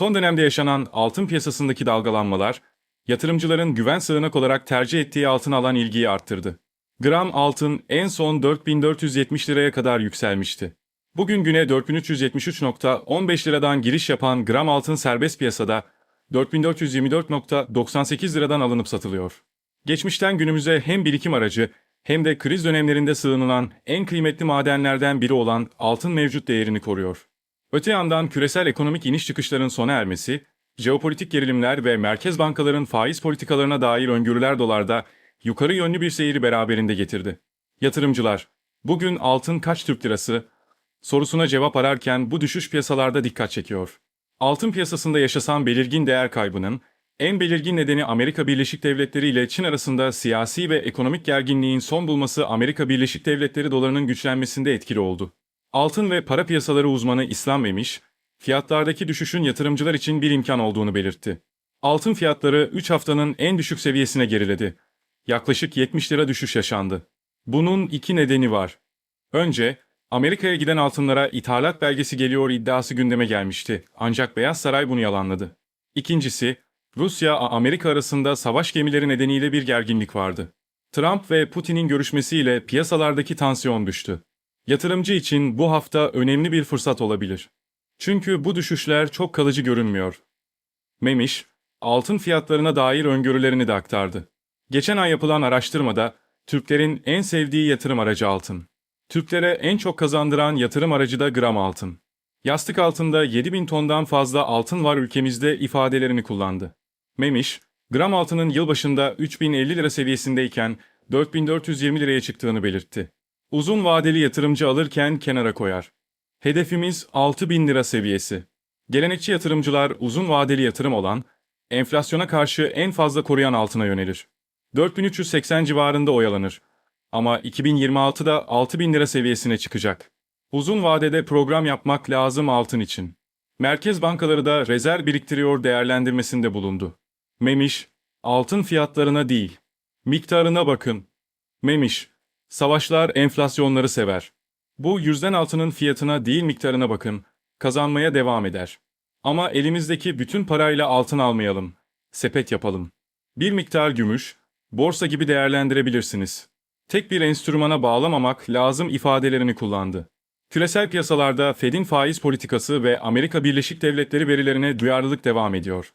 Son dönemde yaşanan altın piyasasındaki dalgalanmalar, yatırımcıların güven sığınak olarak tercih ettiği altına alan ilgiyi arttırdı. Gram altın en son 4470 liraya kadar yükselmişti. Bugün güne 4373.15 liradan giriş yapan gram altın serbest piyasada 4424.98 liradan alınıp satılıyor. Geçmişten günümüze hem birikim aracı hem de kriz dönemlerinde sığınılan en kıymetli madenlerden biri olan altın mevcut değerini koruyor. Öte yandan küresel ekonomik iniş çıkışların sona ermesi, jeopolitik gerilimler ve merkez bankaların faiz politikalarına dair öngörüler dolarda yukarı yönlü bir seyri beraberinde getirdi. Yatırımcılar, bugün altın kaç Türk lirası sorusuna cevap ararken bu düşüş piyasalarda dikkat çekiyor. Altın piyasasında yaşasan belirgin değer kaybının en belirgin nedeni Amerika Birleşik Devletleri ile Çin arasında siyasi ve ekonomik gerginliğin son bulması Amerika Birleşik Devletleri dolarının güçlenmesinde etkili oldu. Altın ve para piyasaları uzmanı İslam Memiş, fiyatlardaki düşüşün yatırımcılar için bir imkan olduğunu belirtti. Altın fiyatları 3 haftanın en düşük seviyesine geriledi. Yaklaşık 70 lira düşüş yaşandı. Bunun iki nedeni var. Önce, Amerika'ya giden altınlara ithalat belgesi geliyor iddiası gündeme gelmişti. Ancak Beyaz Saray bunu yalanladı. İkincisi, Rusya-Amerika arasında savaş gemileri nedeniyle bir gerginlik vardı. Trump ve Putin'in görüşmesiyle piyasalardaki tansiyon düştü. Yatırımcı için bu hafta önemli bir fırsat olabilir. Çünkü bu düşüşler çok kalıcı görünmüyor. Memiş, altın fiyatlarına dair öngörülerini de aktardı. Geçen ay yapılan araştırmada Türklerin en sevdiği yatırım aracı altın. Türklere en çok kazandıran yatırım aracı da gram altın. Yastık altında 7000 tondan fazla altın var ülkemizde ifadelerini kullandı. Memiş, gram altının yılbaşında 3050 lira seviyesindeyken 4420 liraya çıktığını belirtti. Uzun vadeli yatırımcı alırken kenara koyar. Hedefimiz 6000 lira seviyesi. Gelenekçi yatırımcılar uzun vadeli yatırım olan, enflasyona karşı en fazla koruyan altına yönelir. 4380 civarında oyalanır. Ama 2026'da 6000 lira seviyesine çıkacak. Uzun vadede program yapmak lazım altın için. Merkez bankaları da rezerv biriktiriyor değerlendirmesinde bulundu. Memiş, altın fiyatlarına değil, miktarına bakın. Memiş, savaşlar enflasyonları sever. Bu yüzden altının fiyatına değil miktarına bakın, kazanmaya devam eder. Ama elimizdeki bütün parayla altın almayalım, sepet yapalım. Bir miktar gümüş, borsa gibi değerlendirebilirsiniz. Tek bir enstrümana bağlamamak lazım ifadelerini kullandı. Küresel piyasalarda Fed'in faiz politikası ve Amerika Birleşik Devletleri verilerine duyarlılık devam ediyor.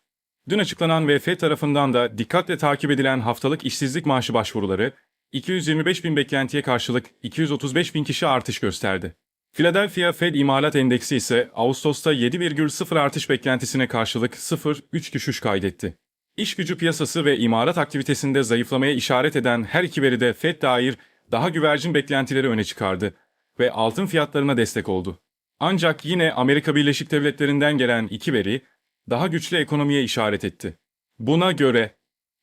Dün açıklanan ve Fed tarafından da dikkatle takip edilen haftalık işsizlik maaşı başvuruları, 225 bin beklentiye karşılık 235 bin kişi artış gösterdi. Philadelphia Fed İmalat Endeksi ise Ağustos'ta 7,0 artış beklentisine karşılık 0,3 düşüş kaydetti. İş gücü piyasası ve imalat aktivitesinde zayıflamaya işaret eden her iki veri de Fed dair daha güvercin beklentileri öne çıkardı ve altın fiyatlarına destek oldu. Ancak yine Amerika Birleşik Devletleri'nden gelen iki veri daha güçlü ekonomiye işaret etti. Buna göre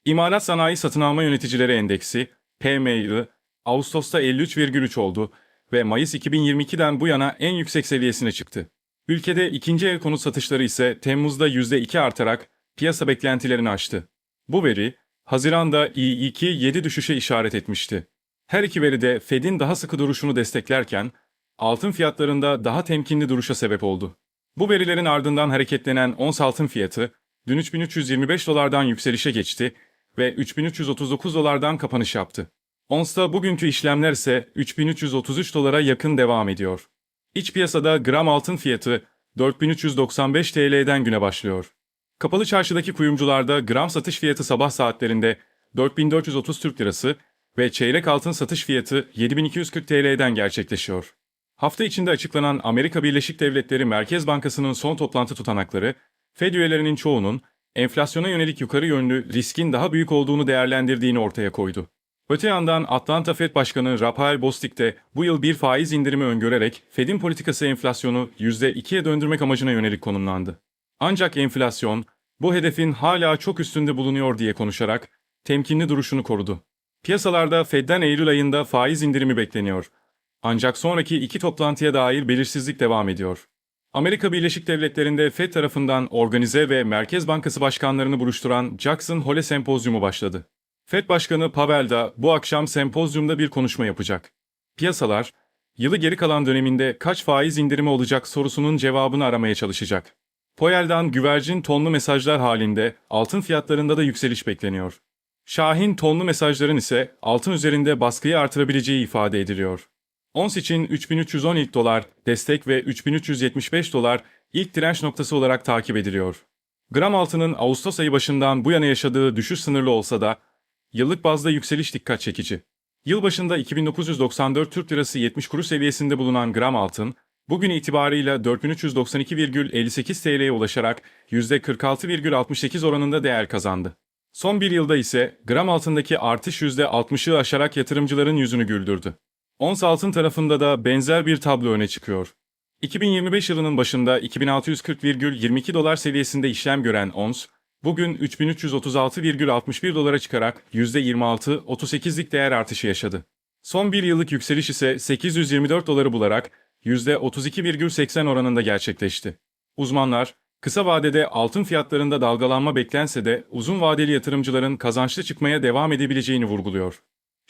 İmalat Sanayi Satın Alma Yöneticileri Endeksi PMI Ağustos'ta 53,3 oldu ve Mayıs 2022'den bu yana en yüksek seviyesine çıktı. Ülkede ikinci el konut satışları ise Temmuz'da %2 artarak piyasa beklentilerini aştı. Bu veri, Haziran'da i2 7 düşüşe işaret etmişti. Her iki veri de Fed'in daha sıkı duruşunu desteklerken, altın fiyatlarında daha temkinli duruşa sebep oldu. Bu verilerin ardından hareketlenen ons altın fiyatı, dün 3325 dolardan yükselişe geçti ve 3339 dolardan kapanış yaptı. Ons'ta bugünkü işlemler ise 3333 dolara yakın devam ediyor. İç piyasada gram altın fiyatı 4395 TL'den güne başlıyor. Kapalı çarşıdaki kuyumcularda gram satış fiyatı sabah saatlerinde 4430 Türk Lirası ve çeyrek altın satış fiyatı 7240 TL'den gerçekleşiyor. Hafta içinde açıklanan Amerika Birleşik Devletleri Merkez Bankası'nın son toplantı tutanakları, Fed üyelerinin çoğunun enflasyona yönelik yukarı yönlü riskin daha büyük olduğunu değerlendirdiğini ortaya koydu. Öte yandan Atlanta Fed Başkanı Rafael Bostic de bu yıl bir faiz indirimi öngörerek Fed'in politikası enflasyonu %2'ye döndürmek amacına yönelik konumlandı. Ancak enflasyon, bu hedefin hala çok üstünde bulunuyor diye konuşarak temkinli duruşunu korudu. Piyasalarda Fed'den Eylül ayında faiz indirimi bekleniyor. Ancak sonraki iki toplantıya dair belirsizlik devam ediyor. Amerika Birleşik Devletleri'nde Fed tarafından organize ve Merkez Bankası başkanlarını buluşturan Jackson Hole Sempozyumu başladı. Fed Başkanı Powell da bu akşam sempozyumda bir konuşma yapacak. Piyasalar, yılı geri kalan döneminde kaç faiz indirimi olacak sorusunun cevabını aramaya çalışacak. Poyel'dan güvercin tonlu mesajlar halinde altın fiyatlarında da yükseliş bekleniyor. Şahin tonlu mesajların ise altın üzerinde baskıyı artırabileceği ifade ediliyor. Ons için 3310 ilk dolar destek ve 3375 dolar ilk direnç noktası olarak takip ediliyor. Gram altının Ağustos ayı başından bu yana yaşadığı düşüş sınırlı olsa da yıllık bazda yükseliş dikkat çekici. Yılbaşında 2994 Türk Lirası 70 kuruş seviyesinde bulunan gram altın, bugün itibarıyla 4392,58 TL'ye ulaşarak %46,68 oranında değer kazandı. Son bir yılda ise gram altındaki artış %60'ı aşarak yatırımcıların yüzünü güldürdü. Ons altın tarafında da benzer bir tablo öne çıkıyor. 2025 yılının başında 2640,22 dolar seviyesinde işlem gören ons, bugün 3336,61 dolara çıkarak %26-38'lik değer artışı yaşadı. Son bir yıllık yükseliş ise 824 doları bularak %32,80 oranında gerçekleşti. Uzmanlar, kısa vadede altın fiyatlarında dalgalanma beklense de uzun vadeli yatırımcıların kazançlı çıkmaya devam edebileceğini vurguluyor.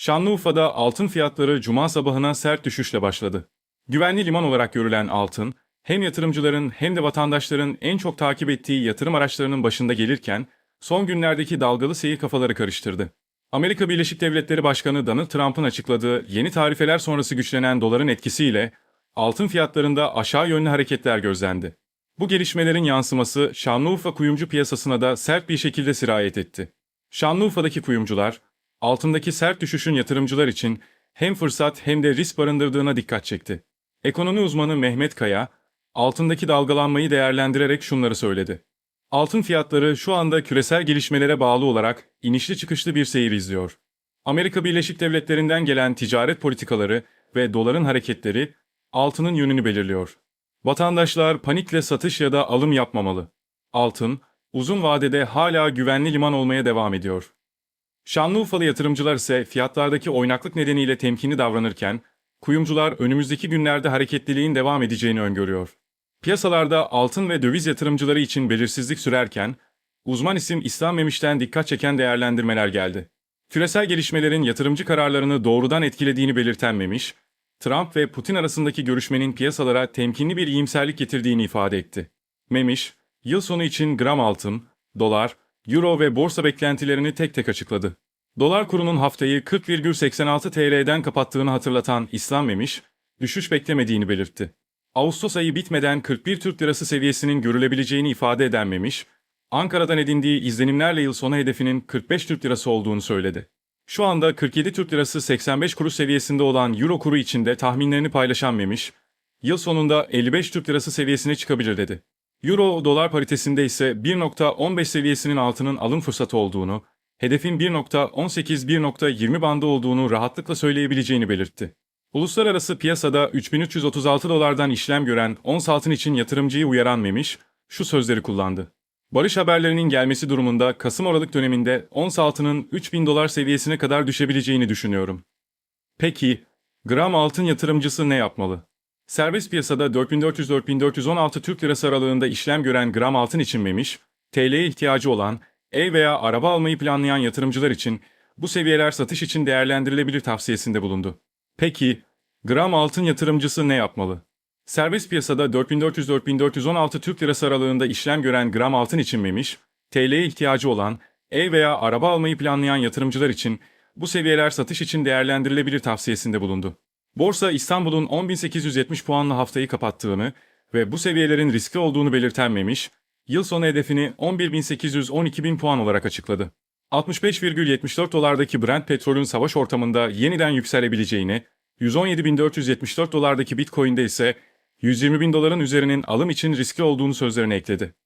Şanlıurfa'da altın fiyatları cuma sabahına sert düşüşle başladı. Güvenli liman olarak görülen altın, hem yatırımcıların hem de vatandaşların en çok takip ettiği yatırım araçlarının başında gelirken, son günlerdeki dalgalı seyir kafaları karıştırdı. Amerika Birleşik Devletleri Başkanı Donald Trump'ın açıkladığı yeni tarifeler sonrası güçlenen doların etkisiyle altın fiyatlarında aşağı yönlü hareketler gözlendi. Bu gelişmelerin yansıması Şanlıurfa kuyumcu piyasasına da sert bir şekilde sirayet etti. Şanlıurfa'daki kuyumcular, altındaki sert düşüşün yatırımcılar için hem fırsat hem de risk barındırdığına dikkat çekti. Ekonomi uzmanı Mehmet Kaya, altındaki dalgalanmayı değerlendirerek şunları söyledi. Altın fiyatları şu anda küresel gelişmelere bağlı olarak inişli çıkışlı bir seyir izliyor. Amerika Birleşik Devletleri'nden gelen ticaret politikaları ve doların hareketleri altının yönünü belirliyor. Vatandaşlar panikle satış ya da alım yapmamalı. Altın, uzun vadede hala güvenli liman olmaya devam ediyor. Şanlıurfalı yatırımcılar ise fiyatlardaki oynaklık nedeniyle temkinli davranırken, kuyumcular önümüzdeki günlerde hareketliliğin devam edeceğini öngörüyor. Piyasalarda altın ve döviz yatırımcıları için belirsizlik sürerken, uzman isim İslam Memiş'ten dikkat çeken değerlendirmeler geldi. Küresel gelişmelerin yatırımcı kararlarını doğrudan etkilediğini belirten Memiş, Trump ve Putin arasındaki görüşmenin piyasalara temkinli bir iyimserlik getirdiğini ifade etti. Memiş, yıl sonu için gram altın, dolar, euro ve borsa beklentilerini tek tek açıkladı. Dolar kurunun haftayı 40,86 TL'den kapattığını hatırlatan İslam Memiş, düşüş beklemediğini belirtti. Ağustos ayı bitmeden 41 Türk Lirası seviyesinin görülebileceğini ifade eden Memiş, Ankara'dan edindiği izlenimlerle yıl sonu hedefinin 45 Türk Lirası olduğunu söyledi. Şu anda 47 Türk Lirası 85 kuruş seviyesinde olan Euro kuru içinde tahminlerini paylaşan Memiş, yıl sonunda 55 Türk Lirası seviyesine çıkabilir dedi. Euro dolar paritesinde ise 1.15 seviyesinin altının alım fırsatı olduğunu, hedefin 1.18-1.20 bandı olduğunu rahatlıkla söyleyebileceğini belirtti. Uluslararası piyasada 3336 dolardan işlem gören ons altın için yatırımcıyı uyaran Memiş, şu sözleri kullandı. Barış haberlerinin gelmesi durumunda Kasım-Aralık döneminde ons altının 3000 dolar seviyesine kadar düşebileceğini düşünüyorum. Peki, gram altın yatırımcısı ne yapmalı? Serbest piyasada 4400-4416 Türk Lirası aralığında işlem gören gram altın için Memiş, TL'ye ihtiyacı olan, ev veya araba almayı planlayan yatırımcılar için bu seviyeler satış için değerlendirilebilir tavsiyesinde bulundu. Peki, gram altın yatırımcısı ne yapmalı? Serbest piyasada 4400-4416 Türk Lirası aralığında işlem gören gram altın için Memiş, TL'ye ihtiyacı olan, ev veya araba almayı planlayan yatırımcılar için bu seviyeler satış için değerlendirilebilir tavsiyesinde bulundu. Borsa İstanbul'un 10.870 puanlı haftayı kapattığını ve bu seviyelerin riskli olduğunu belirten Memiş, yıl sonu hedefini 11.812.000 puan olarak açıkladı. 65,74 dolardaki Brent petrolün savaş ortamında yeniden yükselebileceğini, 117.474 dolardaki Bitcoin'de ise 120 bin doların üzerinin alım için riskli olduğunu sözlerine ekledi.